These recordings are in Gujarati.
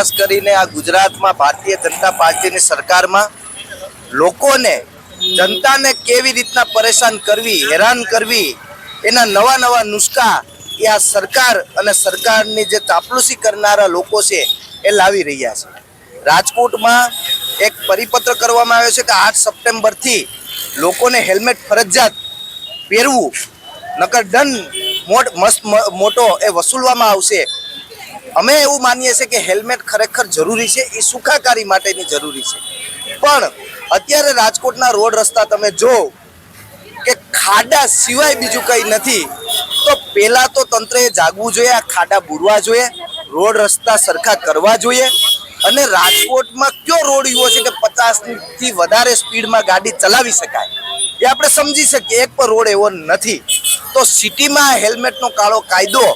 ખાસ કરીને આ ગુજરાતમાં ભારતીય જનતા પાર્ટીની સરકારમાં લોકોને જનતાને કેવી રીતના પરેશાન કરવી, હેરાન કરવી, એના નવા નવા નુસ્ખા એ આ સરકાર અને સરકારની જે ચાપલુસી કરનારા લોકો છે એ લાવી રહ્યા છે. રાજકોટમાં એક પરિપત્ર કરવામાં આવ્યો છે કે આઠ સપ્ટેમ્બરથી લોકોને હેલ્મેટ ફરજિયાત પહેરવું, નકર દંડ મોટ, મસ્ત મોટો એ વસૂલવામાં આવશે. અમે એવું માનીએ છીએ કે હેલ્મેટ ખરેખર જરૂરી છે, એ સુખાકારી માટેની જરૂરી છે. પણ અત્યારે રાજકોટના રોડ રસ્તા તમે જો કે ખાડા સિવાય બીજું કંઈ નથી, તો પહેલાં તો તંત્રએ જાગવું જોઈએ, આ ખાડા બુરવા જોઈએ, રોડ રસ્તા સરખા કરવા જોઈએ અને રાજકોટમાં કયો રોડ એવો છે કે પચાસથી વધારે સ્પીડમાં ગાડી ચલાવી શકાય? એ આપણે સમજી શકીએ, એક પણ રોડ એવો નથી. તો સિટીમાં હેલ્મેટનો કાળો કાયદો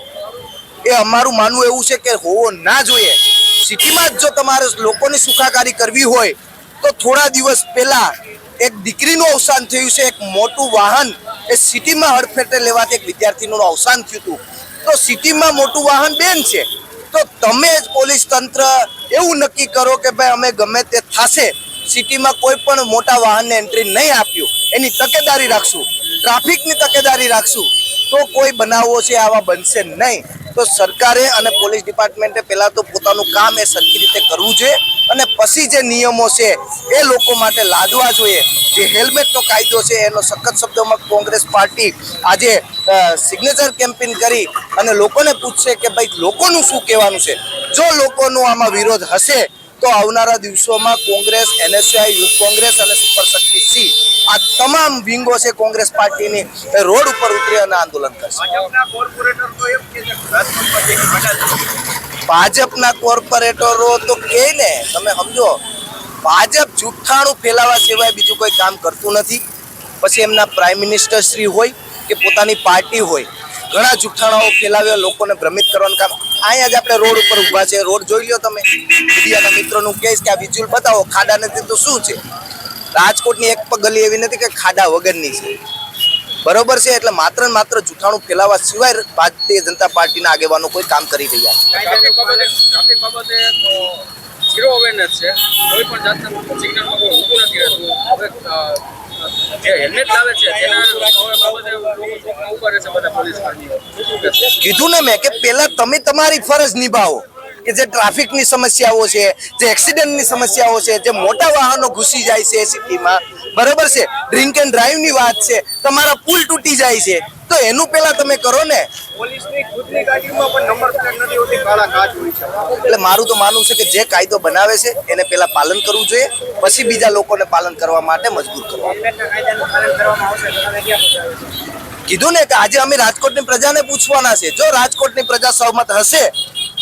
અમારું માનવું એવું છે કે હોવો ના જોઈએ. સિટીમાં જ જો તમારે લોકોની સુખાકારી કરવી હોય, તો થોડા દિવસ પહેલાં એક દીકરીનું અવસાન થયું છે, એક મોટું વાહન એ સિટીમાં હડફેટે લેવાથી એક વિદ્યાર્થીનું અવસાન થયું હતું. તો સિટીમાં મોટું વાહન બેન છે. તો તમે જ પોલીસ તંત્ર એવું નક્કી કરો કે ભાઈ અમે ગમે તે થશે, સિટીમાં કોઈ પણ મોટા વાહનને એન્ટ્રી નહીં આપ્યું. એની તકેદારી રાખશું. ટ્રાફિકની તકેદારી રાખશું. તો કોઈ બનાવો છે આવા બનશે નહીં. તો સરકારે અને પોલીસ ડિપાર્ટમેન્ટે પહેલાં તો પોતાનું કામ એ સરખી રીતે કરવું જોઈએ અને પછી જે નિયમો છે એ લોકો માટે લાદવા જોઈએ. જે હેલ્મેટનો કાયદો છે એનો સખત શબ્દોમાં કોંગ્રેસ પાર્ટી આજે સિગ્નેચર કેમ્પેન કરી અને લોકોને પૂછશે કે ભાઈ લોકોનું શું કહેવાનું છે? જો લોકોનો આમાં વિરોધ હશે તો આવનારા દિવસોમાં કોંગ્રેસ એનએસઆઈ યુથ કોંગ્રેસ અને સુપર શક્તિ સી આ તમામ વિંગો છે કોંગ્રેસ પાર્ટીની રોડ ઉપર ઉતરી અને આંદોલન કરશે. ભાજપના કોર્પોરેટર તો કે ને તમે સમજો ભાજપ જુઠ્ઠાણું ફેલાવા સિવાય બીજું કોઈ કામ કરતું નથી. પછી એમના પ્રાઇમ મિનિસ્ટર શ્રી હોય કે પોતાની પાર્ટી હોય ઘણા જુઠ્ઠાણાઓ ફેલાવ્યા, લોકોને ભ્રમિત કરવાનું કામ. અહીંયા જ આપણે રોડ ઉપર ઊભા છે રોડ જોઈ લો તમે. મીડિયાના મિત્રોનું કહેશ કે આ વિઝ્યુઅલ બતાવો, ખાડા નથી તો શું છે? રાજકોટની એક પગલી ગલી એવી નથી કે ખાડા વગરની છે. બરોબર છે? એટલે માત્ર ને માત્ર જૂઠાણું ફેલાવા સિવાય ભારતીય જનતા પાર્ટીના આગેવાનો કોઈ કામ કરી રહ્યા છે. ઝીરો અવેરનેસ છે. કોઈ પણ જાતના સિગ્નલમાં કોઈ ઊભું નથી રહેતું. હવે જે હેલ્મેટ લાવે છે તેના હવે બાબતે લોકો રહે છે બધા પોલીસ કર્મીઓ. કીધું ને મેં કે પહેલા તમે તમારી ફરજ નિભાવો કે જે ટ્રાફિકની સમસ્યાઓ છે જે એક્સિડન્ટની સમસ્યાઓ છે જે મોટા વાહનો ઘૂસી જાય છે સિટીમાં બરાબર છે? ડ્રિંક એન્ડ ડ્રાઈવની વાત છે તમારા પુલ તૂટી જાય છે. તો એનું પહેલા તમે કરો ને. પોલીસની ખુદની ગાડીમાં પણ નંબર પ્લેટ નથી કાળા કાચ હોય છે. એટલે મારું તો માનવું છે કે જે કાયદો બનાવે છે એને પહેલા પાલન કરવું જોઈએ પછી બીજા લોકોને પાલન કરવા માટે મજબૂર કરવા. કીધું ને કે આજે અમે રાજકોટની પ્રજાને પૂછવાના છે. જો રાજકોટની પ્રજા સહમત હશે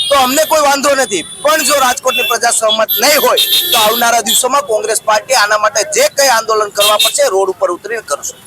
તો અમને કોઈ વાંધો નથી. પણ જો રાજકોટની પ્રજા સહમત નહીં હોય તો આવનારા દિવસોમાં કોંગ્રેસ પાર્ટી આના માટે જે કંઈ આંદોલન કરવા પડશે રોડ ઉપર ઉતરીને કરશું.